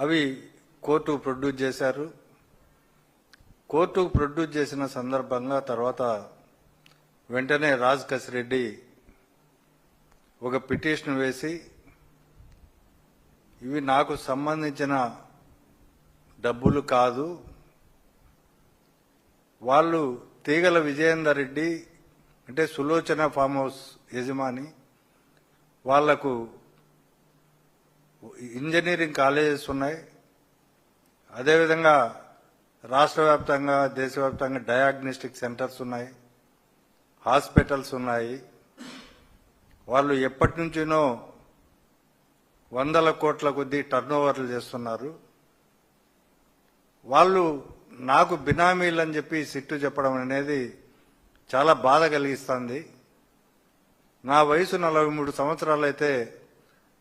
అవి court produce చేశారు. Court produce చేసిన సందర్భంగా తర్వాత వెంటనే రాజ్ కసిరెడ్డి ఒక పిటిషన్ వేసి ఇవి నాకు సంబంధించిన డబ్బులు కాదు. వాళ్ళు తీగల విజయేందర్ రెడ్డి అంటే సులోచన ఫామ్ హౌస్ యజమాని. వాళ్ళకు ఇంజనీరింగ్ కాలేజెస్ ఉన్నాయి. అదేవిధంగా రాష్ట్ర వ్యాప్తంగా దేశవ్యాప్తంగా డయాగ్నోస్టిక్ సెంటర్స్ ఉన్నాయి. హాస్పిటల్స్ ఉన్నాయి. వాళ్ళు ఎప్పటి నుంచినో వందల కోట్ల కొద్దీ టర్న్ ఓవర్లు చేస్తున్నారు. వాళ్ళు నాకు బినామీలు అని చెప్పి సిట్టు చెప్పడం అనేది చాలా బాధ కలిగిస్తుంది. నా వయసు నలభై మూడు సంవత్సరాలు అయితే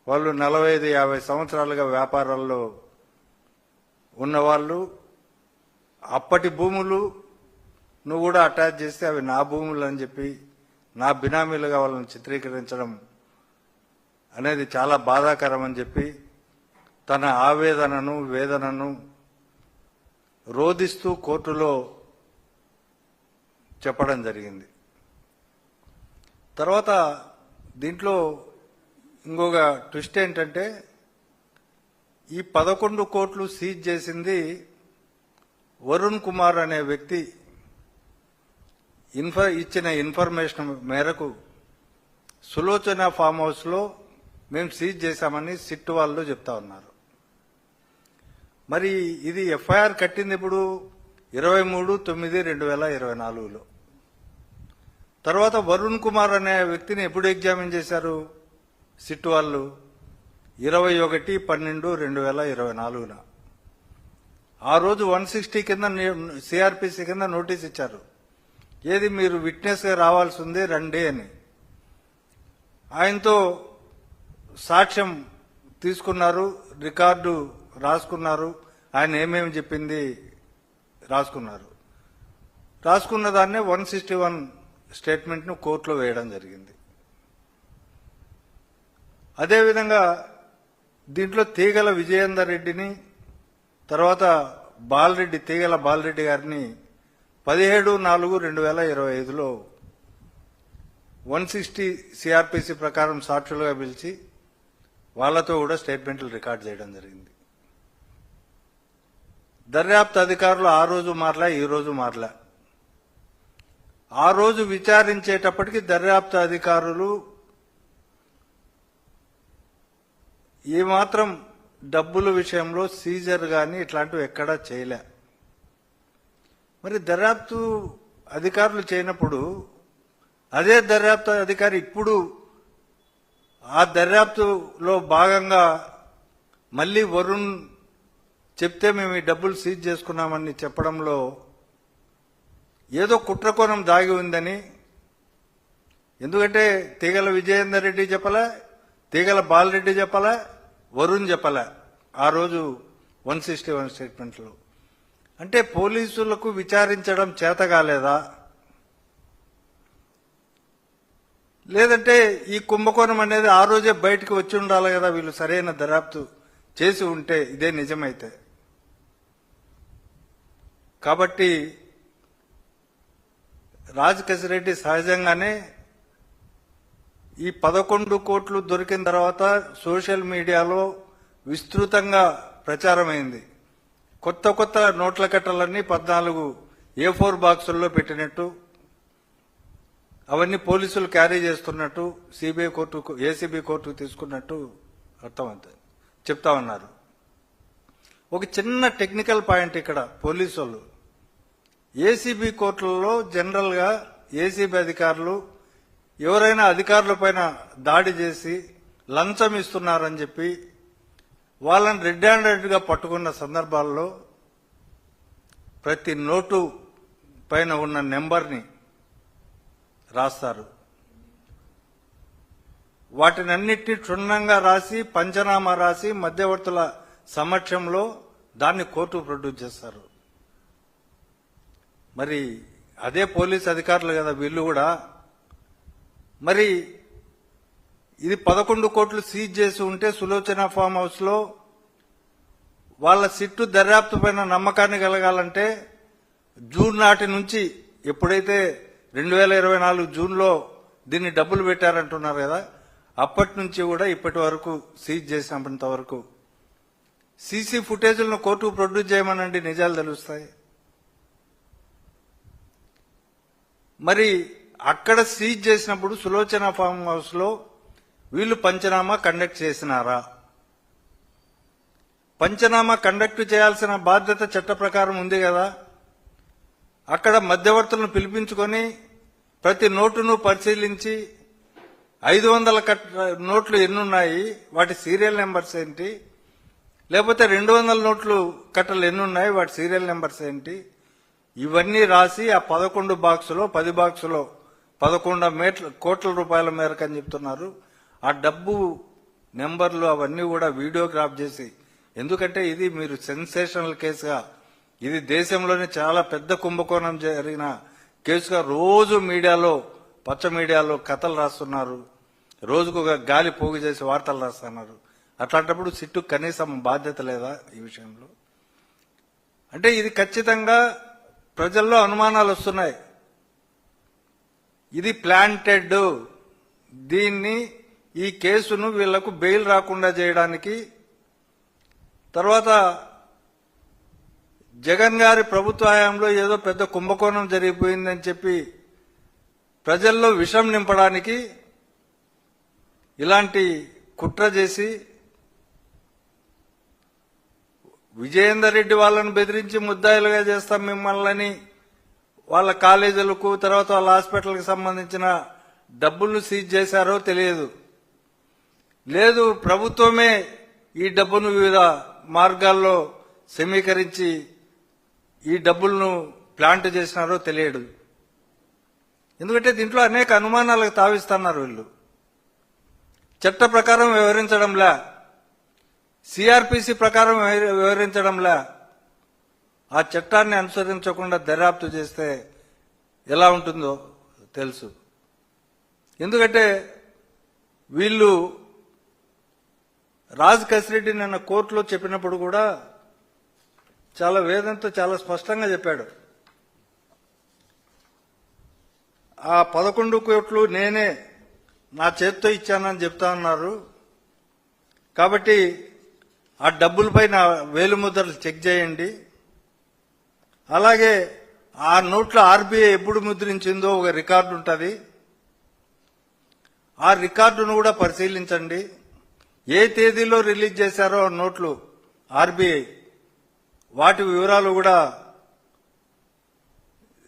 వాళ్ళు నలభై ఐదు యాభై సంవత్సరాలుగా వ్యాపారాల్లో ఉన్నవాళ్ళు అప్పటి భూములు నువ్వు కూడా అటాచ్ చేస్తే అవి నా భూములు అని చెప్పి నా బినామీలుగా వాళ్ళని చిత్రీకరించడం అనేది చాలా బాధాకరం అని చెప్పి తన ఆవేదనను వేదనను రోధిస్తూ కోర్టులో చెప్పడం జరిగింది. తర్వాత దీంట్లో ఇంకొక ట్విస్ట్ ఏంటంటే ఈ పదకొండు కోట్లు సీజ్ చేసింది వరుణ్ కుమార్ అనే వ్యక్తి ఇన్ఫ ఇచ్చిన ఇన్ఫర్మేషన్ మేరకు సులోచన ఫామ్ హౌస్లో మేము సీజ్ చేశామని సిట్ వాళ్ళు చెప్తా ఉన్నారు. మరి ఇది ఎఫ్ఐఆర్ కట్టింది ఇప్పుడు ఇరవై మూడు తొమ్మిది రెండు వేల ఇరవై నాలుగులో. తర్వాత వరుణ్ కుమార్ అనే వ్యక్తిని ఎప్పుడు ఎగ్జామిన్ చేశారు? సిట్ వాళ్ళు ఇరవై ఒకటి పన్నెండు రెండు వేల ఇరవై నాలుగున. ఆ రోజు వన్ సిక్స్టీ కింద సిఆర్పిసి కింద నోటీస్ ఇచ్చారు. ఏది మీరు విట్నెస్గా రావాల్సి ఉంది రండి అని. ఆయనతో సాక్ష్యం తీసుకున్నారు రికార్డు రాసుకున్నారు. ఆయన ఏమేమి చెప్పింది రాసుకున్నారు. రాసుకున్న దాన్నే వన్ సిక్స్టీ వన్ స్టేట్మెంట్ను కోర్టులో వేయడం జరిగింది. అదేవిధంగా దీంట్లో తీగల విజయేందర్ రెడ్డిని తర్వాత బాలరెడ్డి తీగల బాలరెడ్డి గారిని పదిహేడు నాలుగు రెండు వేల ఇరవై ఐదులో వన్ సిక్స్టీ సిఆర్పిసి ప్రకారం సాక్షులుగా పిలిచి వాళ్ళతో కూడా స్టేట్మెంట్లు రికార్డ్ చేయడం జరిగింది. దర్యాప్తు అధికారులు ఆ రోజు మారలా ఈ రోజు మారలా. ఆ రోజు విచారించేటప్పటికి దర్యాప్తు అధికారులు ఏమాత్రం డబ్బుల విషయంలో సీజర్ కానీ ఇట్లాంటివి ఎక్కడా చేయలే. మరి దర్యాప్తు అధికారులు చేయనప్పుడు అదే దర్యాప్తు అధికారి ఇప్పుడు ఆ దర్యాప్తులో భాగంగా మళ్ళీ వరుణ్ చెప్తే మేము ఈ డబ్బులు సీజ్ చేసుకున్నామని చెప్పడంలో ఏదో కుట్రకోణం దాగి ఉందని ఎందుకంటే తీగల విజయేందర్ రెడ్డి చెప్పలే తీగల బాలరెడ్డి చెప్పలే వరుణ్ చెప్పలే ఆ రోజు వన్ సిక్స్టీ వన్ స్టేట్మెంట్లో. అంటే పోలీసులకు విచారించడం చేత కాలేదా? లేదంటే ఈ కుంభకోణం అనేది ఆ రోజే బయటకు వచ్చి ఉండాలి కదా వీళ్ళు సరైన దర్యాప్తు చేసి ఉంటే ఇదే నిజమైతే. కాబట్టి రాజ్ కసిరెడ్డి సహజంగానే ఈ పదకొండు కోట్లు దొరికిన తర్వాత సోషల్ మీడియాలో విస్తృతంగా ప్రచారమైంది. కొత్త కొత్త నోట్ల కట్టలన్నీ పద్నాలుగు ఏ ఫోర్ బాక్సుల్లో పెట్టినట్టు అవన్నీ పోలీసులు క్యారీ చేస్తున్నట్టు సిబిఐ కోర్టు ఏసీబీ కోర్టుకు తీసుకున్నట్టు అర్థమవుతుంది. చెప్తా ఉన్నారు. ఒక చిన్న టెక్నికల్ పాయింట్ ఇక్కడ పోలీసు వాళ్ళు ఏసీబీ కోర్టులలో జనరల్గా ఏసీబీ అధికారులు ఎవరైనా అధికారుల పైన దాడి చేసి లంచం ఇస్తున్నారని చెప్పి వాళ్ళని రెడ్ హ్యాండెడ్గా పట్టుకున్న సందర్భాల్లో ప్రతి నోటు పైన ఉన్న నెంబర్ని రాస్తారు. వాటిని అన్నిటినీ క్షుణ్ణంగా రాసి పంచనామా రాసి మధ్యవర్తుల సమక్షంలో దాన్ని కోర్టు ప్రొడ్యూస్ చేస్తారు. మరి అదే పోలీస్ అధికారులు కదా వీళ్ళు కూడా మరి ఇది పదకొండు కోట్లు సీజ్ చేసి ఉంటే సులోచన ఫామ్ హౌస్లో వాళ్ళ సిట్టు దర్యాప్తు పైన నమ్మకాన్ని కలగాలంటే జూన్ నాటి నుంచి ఎప్పుడైతే రెండు వేల ఇరవై నాలుగు జూన్లో దీన్ని డబ్బులు పెట్టారంటున్నారు కదా అప్పటి నుంచి కూడా ఇప్పటి వరకు సీజ్ చేసినంత వరకు సీసీ ఫుటేజ్లను కోర్టుకు ప్రొడ్యూస్ చేయమనండి నిజాలు తెలుస్తాయి. మరి అక్కడ సీజ్ చేసినప్పుడు సులోచన ఫామ్ హౌస్లో వీళ్ళు పంచనామా కండక్ట్ చేసినారా? పంచనామా కండక్ట్ చేయాల్సిన బాధ్యత చట్ట ప్రకారం ఉంది కదా? అక్కడ మధ్యవర్తులను పిలిపించుకొని ప్రతి నోటును పరిశీలించి ఐదు వందల కట్ నోట్లు ఎన్నున్నాయి వాటి సీరియల్ నెంబర్స్ ఏంటి? లేకపోతే రెండు వందల నోట్లు కట్టలు ఎన్నున్నాయి వాటి సీరియల్ నెంబర్స్ ఏంటి? ఇవన్నీ రాసి ఆ పదకొండు బాక్సులో పది బాక్సులో పదకొండు మీటర్ కోట్ల రూపాయల మేరకు అని చెప్తున్నారు. ఆ డబ్బు నెంబర్లు అవన్నీ కూడా వీడియోగ్రాఫ్ చేసి ఎందుకంటే ఇది మీరు సెన్సేషనల్ కేసుగా ఇది దేశంలోనే చాలా పెద్ద కుంభకోణం జరిగిన కేసుగా రోజు మీడియాలో పచ్చ మీడియాలో కథలు రాస్తున్నారు. రోజుకు ఒక గాలి పోగు చేసి వార్తలు రాస్తున్నారు. అట్లాంటప్పుడు సిట్టు కనీసం బాధ్యత లేదా ఈ విషయంలో? అంటే ఇది ఖచ్చితంగా ప్రజల్లో అనుమానాలు వస్తున్నాయి. ఇది ప్లాంటెడ్ దీన్ని ఈ కేసును వీళ్ళకు బెయిల్ రాకుండా చేయడానికి. తర్వాత జగన్ గారి ప్రభుత్వ హయాంలో ఏదో పెద్ద కుంభకోణం జరిగిపోయిందని చెప్పి ప్రజల్లో విషం నింపడానికి ఇలాంటి కుట్ర చేసి విజయేందర్ రెడ్డి వాళ్ళని బెదిరించి ముద్దాయిలుగా చేస్తాం మిమ్మల్ని వాళ్ళ కాలేజీలకు తర్వాత వాళ్ళ హాస్పిటల్కి సంబంధించిన డబ్బులను సీజ్ చేశారో తెలియదు. లేదు ప్రభుత్వమే ఈ డబ్బును వివిధ మార్గాల్లో సమీకరించి ఈ డబ్బులను ప్లాంట్ చేసినారో తెలియదు. ఎందుకంటే దీంట్లో అనేక అనుమానాలకు తావిస్తున్నారు వీళ్ళు. చట్ట ప్రకారం వివరించడంలా సిఆర్పిసి ప్రకారం వివరించడంలా ఆ చట్టాన్ని అనుసరించకుండా దర్యాప్తు చేస్తే ఎలా ఉంటుందో తెలుసు. ఎందుకంటే వీళ్ళు రాజ్ కసిరెడ్డి నిన్న కోర్టులో చెప్పినప్పుడు కూడా చాలా వేదంతో చాలా స్పష్టంగా చెప్పాడు. ఆ పదకొండు కోట్లు నేనే నా చేత్తో ఇచ్చానని చెప్తా ఉన్నారు కాబట్టి ఆ డబ్బులపై నా వేలు ముద్రలు చెక్ చేయండి. అలాగే ఆ నోట్ల ఆర్బీఐ ఎప్పుడు ముద్రించిందో ఒక రికార్డు ఉంటుంది. ఆ రికార్డును కూడా పరిశీలించండి. ఏ తేదీలో రిలీజ్ చేశారో ఆ నోట్లు ఆర్బీఐ. వాటి వివరాలు కూడా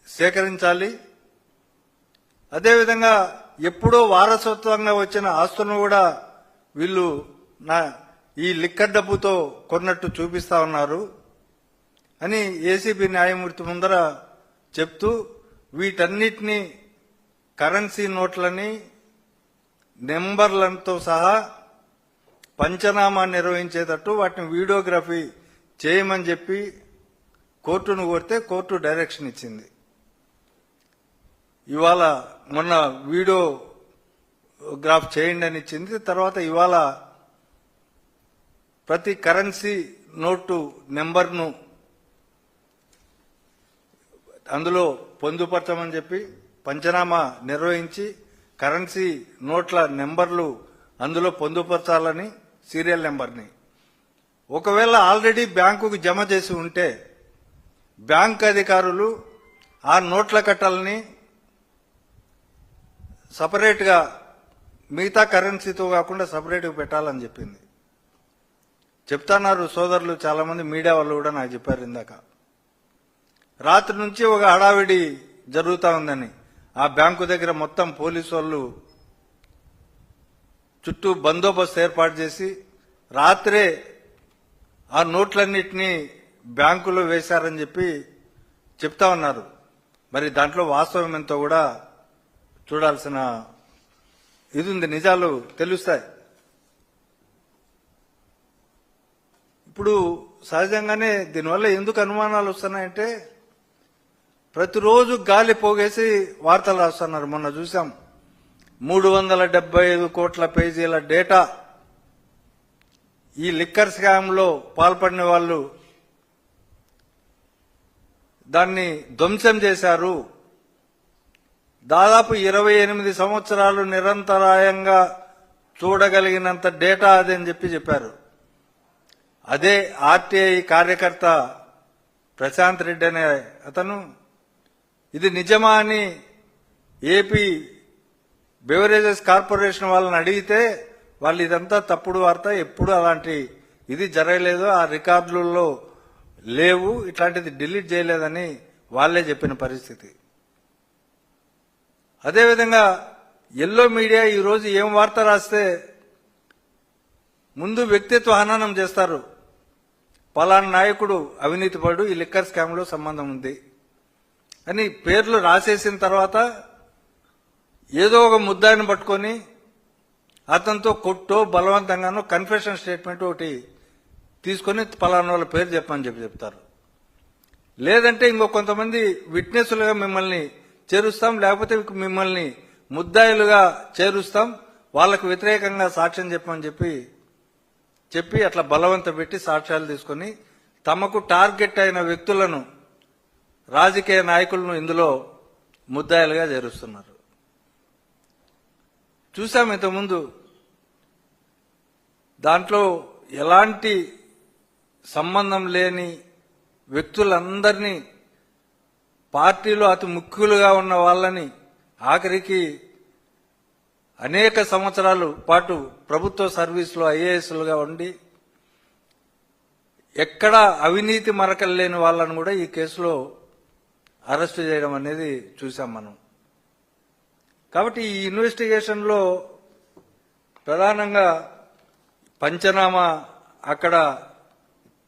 సేకరించాలి. అదేవిధంగా ఎప్పుడో వారసత్వంగా వచ్చిన ఆస్తులను కూడా వీళ్ళు నా ఈ లిక్కర్ డబ్బుతో కొన్నట్టు చూపిస్తా ఉన్నారు. అని ఏసీబీ న్యాయమూర్తి ముందర చెప్తూ వీటన్నిటినీ కరెన్సీ నోట్లని నెంబర్లతో సహా పంచనామా నిర్వహించేటట్టు వాటిని వీడియోగ్రఫీ చేయమని చెప్పి కోర్టును కోరితే కోర్టు డైరెక్షన్ ఇచ్చింది. ఇవాళ మొన్న వీడియో గ్రాఫ్ చేయండి అని ఇచ్చింది. తర్వాత ఇవాళ ప్రతి కరెన్సీ నోటు నెంబర్ను అందులో పొందుపరచమని చెప్పి పంచనామా నిర్వహించి కరెన్సీ నోట్ల నెంబర్లు అందులో పొందుపరచాలని సీరియల్ నెంబర్ని. ఒకవేళ ఆల్రెడీ బ్యాంకుకు జమ చేసి ఉంటే బ్యాంక్ అధికారులు ఆ నోట్ల కట్టాలని సపరేట్గా మిగతా కరెన్సీతో కాకుండా సపరేట్గా పెట్టాలని చెప్పింది. చెప్తున్నారు సోదరులు చాలామంది మీడియా వాళ్ళు కూడా నాకు చెప్పారు ఇందాక. రాత్రి నుంచి ఒక హడావిడి జరుగుతూ ఉందని. ఆ బ్యాంకు దగ్గర మొత్తం పోలీసు వాళ్ళు చుట్టూ బందోబస్తు ఏర్పాటు చేసి రాత్రే ఆ నోట్లన్నిటినీ బ్యాంకులో వేశారని చెప్పి చెప్తా ఉన్నారు. మరి దాంట్లో వాస్తవం ఎంతో కూడా చూడాల్సిన ఇది ఉంది. నిజాలు తెలుస్తాయి. ఇప్పుడు సహజంగానే దీనివల్ల ఎందుకు అనుమానాలు వస్తున్నాయంటే ప్రతిరోజు గాలి పోగేసి వార్తలు రాస్తున్నారు. మొన్న చూసాం మూడు వందల డెబ్బై ఐదు కోట్ల పేజీల డేటా. ఈ లిక్కర్ స్కామ్లో పాల్పడిన వాళ్ళు దాన్ని ధ్వంసం చేశారు. దాదాపు ఇరవై ఎనిమిది సంవత్సరాలు నిరంతరాయంగా చూడగలిగినంత డేటా అది అని చెప్పి చెప్పారు. అదే ఆర్టీఐ కార్యకర్త ప్రశాంత్ రెడ్డి అనే అతను ఇది నిజమా అని ఏపీ బెవరేజెస్ కార్పొరేషన్ వాళ్ళని అడిగితే వాళ్ళు ఇదంతా తప్పుడు వార్త ఎప్పుడు అలాంటి ఇది జరగలేదు ఆ రికార్డులలో లేవు ఇట్లాంటిది డిలీట్ చేయలేదని వాళ్ళే చెప్పిన పరిస్థితి. అదేవిధంగా ఎల్లో మీడియా ఈరోజు ఏం వార్త రాస్తే ముందు వ్యక్తిత్వ హననం చేస్తారు. పలానా నాయకుడు అవినీతిపడు ఈ లిక్కర్ స్కామ్లో సంబంధం ఉంది. అని పేర్లు రాసేసిన తర్వాత ఏదో ఒక ముద్దాయిని పట్టుకొని అతనితో కొట్టో బలవంతంగానో కన్ఫెషన్ స్టేట్మెంట్ ఒకటి తీసుకొని పలానా వాళ్ళ పేరు చెప్పమని చెప్పి చెప్తారు. లేదంటే ఇంకో కొంతమంది విట్నెస్లుగా మిమ్మల్ని చేరుస్తాం లేకపోతే మిమ్మల్ని ముద్దాయిలుగా చేరుస్తాం వాళ్ళకు వ్యతిరేకంగా సాక్ష్యం చెప్పమని చెప్పి చెప్పి అట్లా బలవంత పెట్టి సాక్ష్యాలు తీసుకొని తమకు టార్గెట్ అయిన వ్యక్తులను రాజకీయ నాయకులను ఇందులో ముద్దాయిలుగా చేరుస్తున్నారు. చూసాం ఇంతకుముందు దాంట్లో ఎలాంటి సంబంధం లేని వ్యక్తులందరినీ పార్టీలో అతి ముఖ్యులుగా ఉన్న వాళ్ళని ఆఖరికి అనేక సంవత్సరాలు పాటు ప్రభుత్వ సర్వీసులో ఐఏఎస్లుగా ఉండి ఎక్కడా అవినీతి మరకలు లేని వాళ్ళని కూడా ఈ కేసులో అరెస్ట్ చేయడం అనేది చూసాం మనం. కాబట్టి ఈ ఇన్వెస్టిగేషన్లో ప్రధానంగా పంచనామా అక్కడ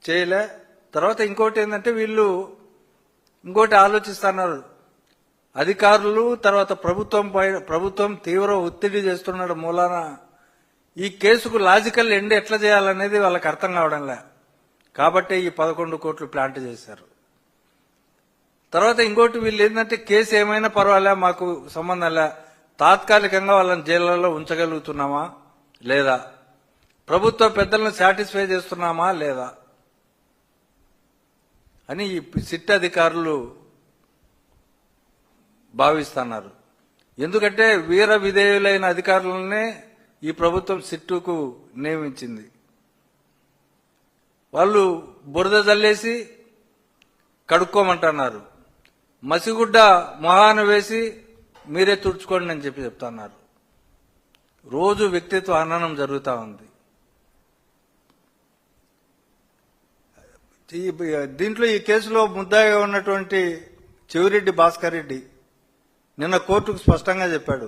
చేయలే. తర్వాత ఇంకోటి ఏంటంటే వీళ్ళు ఇంకోటి ఆలోచిస్తున్నారు. అధికారులు తర్వాత ప్రభుత్వం పైన ప్రభుత్వం తీవ్ర ఒత్తిడి చేస్తున్నాడు మూలాన. ఈ కేసుకు లాజికల్ ఎండ్ ఎట్లా చేయాలనేది వాళ్ళకి అర్థం కావడంలే. కాబట్టి ఈ పదకొండు కోట్లు ప్లాంట్ చేశారు. తర్వాత ఇంకోటి వీళ్ళు ఏంటంటే కేసు ఏమైనా పర్వాలే మాకు సంబంధం లే. తాత్కాలికంగా వాళ్ళని జైళ్ళలో ఉంచగలుగుతున్నామా? లేదా? ప్రభుత్వ పెద్దలను సాటిస్ఫై చేస్తున్నామా? లేదా? అని ఈ సిట్ అధికారులు భావిస్తున్నారు. ఎందుకంటే వీర విధేయులైన అధికారులనే ఈ ప్రభుత్వం సిట్టుకు నియమించింది. వాళ్ళు బురద జల్లేసి కడుక్కోమంటున్నారు. మసిగుడ్డ మొహాన వేసి మీరే తుడుచుకోండి అని చెప్పి చెప్తున్నారు. రోజు వ్యక్తిత్వ హననం జరుగుతూ ఉంది. దీంట్లో ఈ కేసులో ముద్దాగా ఉన్నటువంటి చెవిరెడ్డి భాస్కర్ రెడ్డి నిన్న కోర్టుకు స్పష్టంగా చెప్పాడు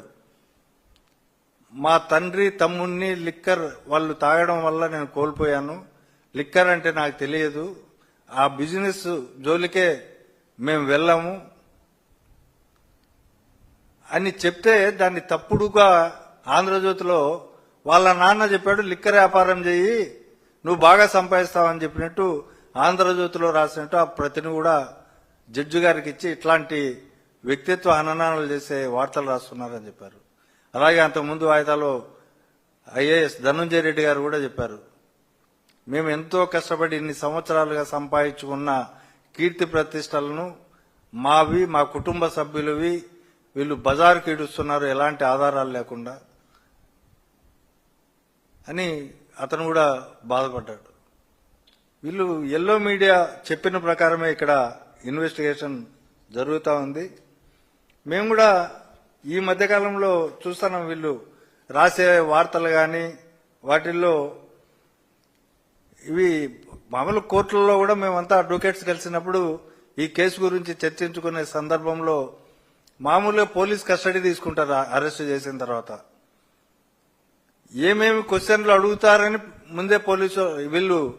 మా తండ్రి తమ్ముణ్ణి లిక్కర్ వాళ్ళు తాగడం వల్ల నేను కోల్పోయాను. లిక్కర్ అంటే నాకు తెలియదు. ఆ బిజినెస్ జోలికే మేము వెళ్ళాము అని చెప్తే దాన్ని తప్పుడుగా ఆంధ్రజ్యోతిలో వాళ్ళ నాన్న చెప్పాడు లిక్కర్ వ్యాపారం చేయి నువ్వు బాగా సంపాదిస్తావని చెప్పినట్టు ఆంధ్రజ్యోతిలో రాసినట్టు ఆ ప్రతిని కూడా జడ్జి గారికి ఇచ్చి ఇట్లాంటి వ్యక్తిత్వ హననాలు చేసే వార్తలు రాస్తున్నారని చెప్పారు. అలాగే అంతకుముందు వాయిదాలో ఐఏఎస్ ధనుంజయ రెడ్డి గారు కూడా చెప్పారు మేము ఎంతో కష్టపడి ఇన్ని సంవత్సరాలుగా సంపాదించుకున్న కీర్తి ప్రతిష్టలను మావి మా కుటుంబ సభ్యులవి వీళ్ళు బజారుకి ఈడుస్తున్నారు ఎలాంటి ఆధారాలు లేకుండా అని అతను కూడా బాధపడ్డాడు. వీళ్ళు ఎల్లో మీడియా చెప్పిన ప్రకారమే ఇక్కడ ఇన్వెస్టిగేషన్ జరుగుతూ ఉంది. మేము కూడా ఈ మధ్యకాలంలో చూస్తున్నాం వీళ్ళు రాసే వార్తలు కానీ వాటిల్లో ఇవి మామూలు కోర్టులలో కూడా మేమంతా అడ్వకేట్స్ కలిసినప్పుడు ఈ కేసు గురించి చర్చించుకునే సందర్భంలో మామూలుగా పోలీస్ కస్టడీ తీసుకుంటారు అరెస్ట్ చేసిన తర్వాత. ఏమేమి క్వశ్చన్లు అడుగుతారని ముందే పోలీసు వీళ్ళు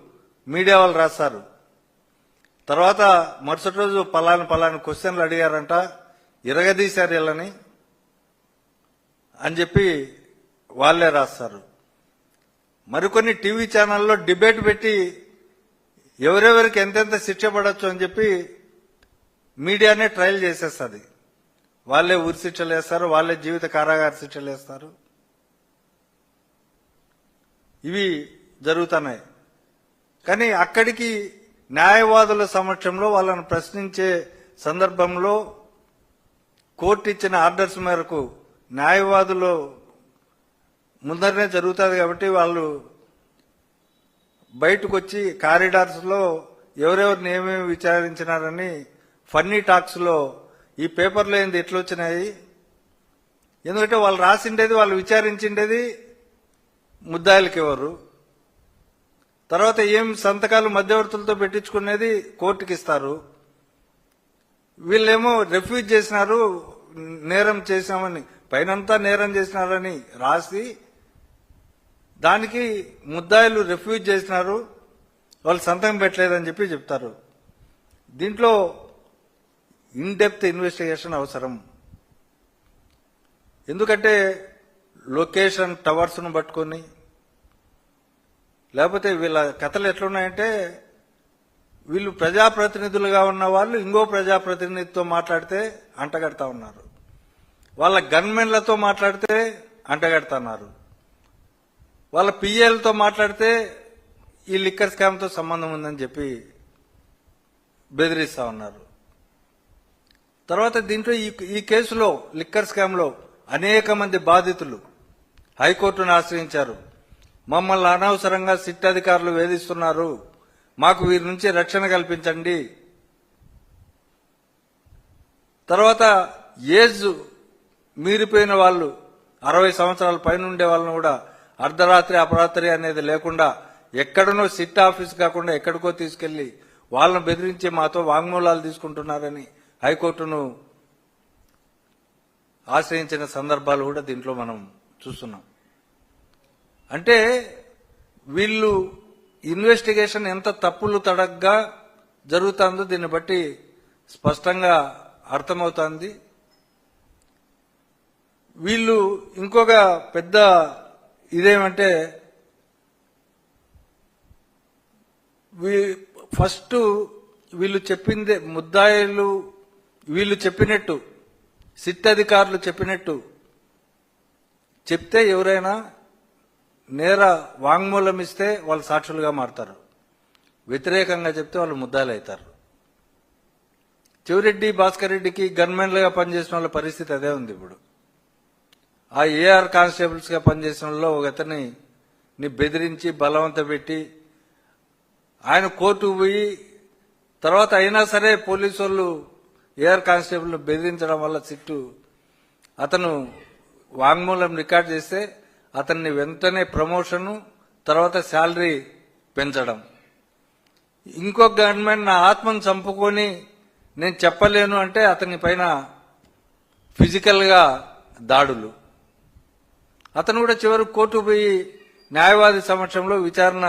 మీడియా వాళ్ళు రాస్తారు. తర్వాత మరుసటి రోజు పలాని పలాని క్వశ్చన్లు అడిగారంట ఇరగదీశారు వీళ్ళని అని చెప్పి వాళ్ళే రాస్తారు. మరికొన్ని టీవీ ఛానల్లో డిబేట్ పెట్టి ఎవరెవరికి ఎంతెంత శిక్ష పడవచ్చు అని చెప్పి మీడియానే ట్రయల్ చేసేస్తుంది. వాళ్ళే ఉరి శిక్షలు వేస్తారు వాళ్ళే జీవిత కారాగార శిక్షలు వేస్తారు. ఇవి జరుగుతున్నాయి. కానీ అక్కడికి న్యాయవాదుల సమక్షంలో వాళ్ళను ప్రశ్నించే సందర్భంలో కోర్టు ఇచ్చిన ఆర్డర్స్ మేరకు న్యాయవాదులు ముందరనే జరుగుతుంది కాబట్టి వాళ్ళు బయటకు వచ్చి కారిడార్స్లో ఎవరెవరిని ఏమేమి విచారించినారని ఫన్నీ టాక్స్లో ఈ పేపర్లో ఏంది ఎట్లా వచ్చినాయి ఎందుకంటే వాళ్ళు రాసిండేది వాళ్ళు విచారించిండేది ముద్దాయిలకి ఎవరు తర్వాత ఏం సంతకాలు మధ్యవర్తులతో పెట్టించుకునేది కోర్టుకి ఇస్తారు వీళ్ళేమో రెఫ్యూజ్ చేసినారు నేరం చేశామని పైనంతా నేరం చేసినారని రాసి దానికి ముద్దాయిలు రిఫ్యూజ్ చేసినారు. వాళ్ళు సంతకం పెట్టలేదని చెప్పి చెప్తారు. దీంట్లో ఇన్ డెప్త్ ఇన్వెస్టిగేషన్ అవసరం. ఎందుకంటే లొకేషన్ టవర్స్ను పట్టుకొని లేకపోతే వీళ్ళ కథలు ఎట్లున్నాయంటే వీళ్ళు ప్రజాప్రతినిధులుగా ఉన్న వాళ్ళు ఇంకో ప్రజాప్రతినిధితో మాట్లాడితే అంటగడతా ఉన్నారు. వాళ్ళ గన్మెన్లతో మాట్లాడితే అంటగడుతున్నారు వాళ్ళ పిఏలతో మాట్లాడితే ఈ లిక్కర్ స్కామ్తో సంబంధం ఉందని చెప్పి బెదిరిస్తా ఉన్నారు. తర్వాత దీంట్లో ఈ ఈ కేసులో లిక్కర్ స్కామ్లో అనేక మంది బాధితులు హైకోర్టును ఆశ్రయించారు. మమ్మల్ని అనవసరంగా సిట్ అధికారులు వేధిస్తున్నారు. మాకు వీరి నుంచి రక్షణ కల్పించండి. తర్వాత ఏజ్ మీరిపోయిన వాళ్ళు అరవై సంవత్సరాల పైన ఉండే వాళ్ళని కూడా అర్ధరాత్రి అపరాత్రి అనేది లేకుండా ఎక్కడనో సిట్ ఆఫీస్ కాకుండా ఎక్కడికో తీసుకెళ్ళి వాళ్ళని బెదిరించి మాతో వాంగ్మూలాలు తీసుకుంటున్నారని హైకోర్టును ఆశ్రయించిన సందర్భాలు కూడా దీంట్లో మనం చూస్తున్నాం. అంటే వీళ్ళు ఇన్వెస్టిగేషన్ ఎంత తప్పులు తడగ్గా జరుగుతుందో దీన్ని బట్టి స్పష్టంగా అర్థమవుతోంది. వీళ్ళు ఇంకొక పెద్ద ఇదేమంటే వీ- ఫస్ట్ వీళ్ళు చెప్పిందే ముద్దాయిలు వీళ్ళు చెప్పినట్టు సిట్ అధికారులు చెప్పినట్టు చెప్తే ఎవరైనా నేర వాంగ్మూలం ఇస్తే వాళ్ళు సాక్షులుగా మారుతారు. వ్యతిరేకంగా చెప్తే వాళ్ళు ముద్దాయిలు అవుతారు చివరెడ్డి భాస్కర్ రెడ్డికి గన్మెన్లుగా పనిచేసిన వాళ్ళ పరిస్థితి అదే ఉంది ఇప్పుడు. ఆ ఏఆర్ కానిస్టేబుల్స్గా పనిచేసిన వాళ్ళలో ఒక అతని ని బెదిరించి బలవంత పెట్టి ఆయన కోర్టుకు పోయి తర్వాత అయినా సరే పోలీసు వాళ్ళు ఏఆర్ కానిస్టేబుల్ను బెదిరించడం వల్ల చిట్టు అతను వాంగ్మూలం రికార్డ్ చేస్తే అతన్ని వెంటనే ప్రమోషను తర్వాత శాలరీ పెంచడం. ఇంకొక గవర్నమెంట్ నా ఆత్మను చంపుకొని నేను చెప్పలేను అంటే అతని పైన ఫిజికల్గా దాడులు. అతను కూడా చివరికి కోర్టు పోయి న్యాయవాది సమక్షంలో విచారణ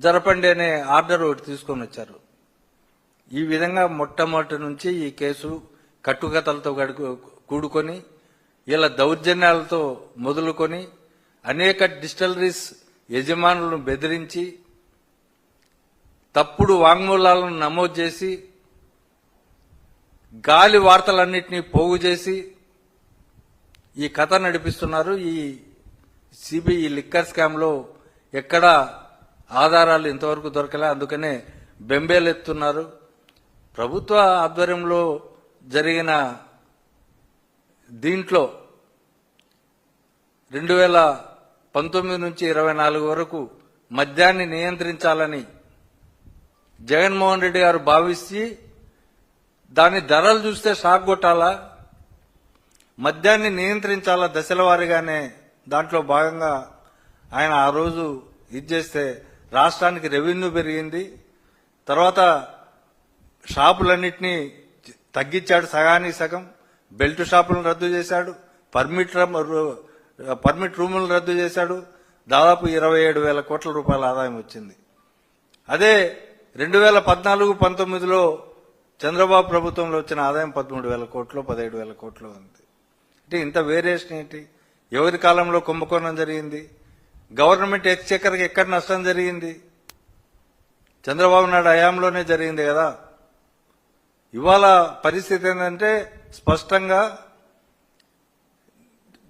జరపండి అనే ఆర్డర్ ఒకటి తీసుకొని వచ్చారు. ఈ విధంగా మొట్టమొదటి నుంచి ఈ కేసు కట్టుకథలతో కూడుకొని ఇలా దౌర్జన్యాలతో మొదలుకొని అనేక డిస్టలరీస్ యజమానులను బెదిరించి తప్పుడు వాంగ్మూలాలను నమోదు చేసి గాలి వార్తలన్నింటినీ పోగు చేసి ఈ కథ నడిపిస్తున్నారు. ఈ సిబిఐ లిక్కర్ స్కామ్లో ఎక్కడ ఆధారాలు ఇంతవరకు దొరకలే. అందుకనే బెంబేలెత్తున్నారు. ప్రభుత్వ ఆధ్వర్యంలో జరిగిన దీంట్లో రెండు వేల పంతొమ్మిది నుంచి ఇరవై నాలుగు వరకు మద్యాన్ని నియంత్రించాలని జగన్మోహన్ రెడ్డి గారు భావించి దాని ధరలు చూస్తే షాక్ కొట్టాలా? మద్యాన్ని నియంత్రించాలా దశల వారీగానే దాంట్లో భాగంగా ఆయన ఆ రోజు ఇది చేస్తే రాష్ట్రానికి రెవెన్యూ పెరిగింది. తర్వాత షాపులన్నింటినీ తగ్గించాడు సగానికి సగం. బెల్ట్ షాపులను రద్దు చేశాడు. పర్మిట్ పర్మిట్ రూములను రద్దు చేశాడు. దాదాపు ఇరవై ఏడు వేల కోట్ల రూపాయల ఆదాయం వచ్చింది. అదే రెండు వేల పద్నాలుగు పంతొమ్మిదిలో చంద్రబాబు ప్రభుత్వంలో వచ్చిన ఆదాయం పదమూడు వేల కోట్లు పదిహేడు వేల కోట్లు ఉంది. అంటే ఇంత వేరియేషన్ ఏంటి? ఎవరి కాలంలో కుంభకోణం జరిగింది? గవర్నమెంట్ ఎక్స్చెక్కర్కి ఎక్కడ నష్టం జరిగింది? చంద్రబాబు నాయుడు హయాంలోనే జరిగింది కదా. ఇవాళ పరిస్థితి ఏంటంటే స్పష్టంగా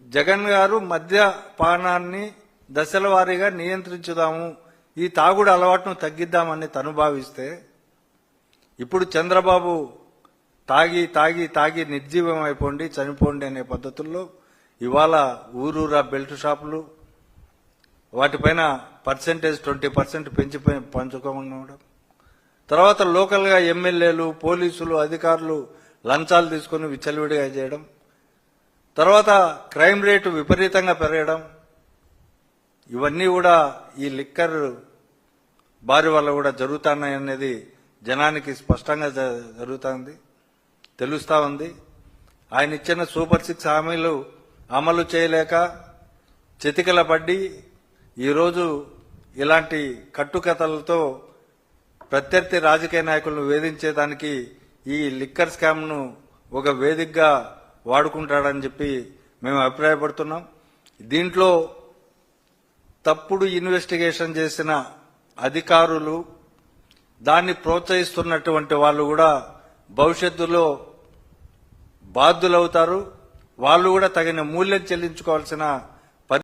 జగన్ గారు మద్యపానాన్ని దశల వారీగా నియంత్రించుదాము. ఈ తాగుడు అలవాటును తగ్గిద్దామని తను భావిస్తే ఇప్పుడు చంద్రబాబు తాగి తాగి తాగి నిర్జీవం అయిపోండి చనిపోండి అనే పద్ధతుల్లో ఇవాళ ఊరూరా బెల్ట్ షాపులు వాటిపైన పర్సెంటేజ్ ట్వంటీ పర్సెంట్ పెంచి పంచుకోమనడం తర్వాత లోకల్గా ఎమ్మెల్యేలు పోలీసులు అధికారులు లంచాలు తీసుకొని విచ్చలవిడిగా చేయడం. తర్వాత క్రైమ్ రేటు విపరీతంగా పెరగడం. ఇవన్నీ కూడా ఈ లిక్కర్ బారి వల్ల కూడా జరుగుతున్నాయి అనేది జనానికి స్పష్టంగా జ- జరుగుతుంది. తెలుస్తా ఉంది. ఆయన ఇచ్చిన సూపర్ సిక్స్ హామీలు అమలు చేయలేక చితికల పడ్డి ఈరోజు ఇలాంటి కట్టుకథలతో ప్రత్యర్థి రాజకీయ నాయకులను వేధించేదానికి ఈ లిక్కర్ స్కామ్ను ఒక వేదికగా వాడుకుంటాడని చెప్పి మేము అభిప్రాయపడుతున్నాం. దీంట్లో తప్పుడు ఇన్వెస్టిగేషన్ చేసిన అధికారులు దాన్ని ప్రోత్సహిస్తున్నటువంటి వాళ్ళు కూడా భవిష్యత్తులో బాధ్యులవుతారు. వాళ్ళు కూడా తగిన మూల్యం చెల్లించుకోవాల్సిన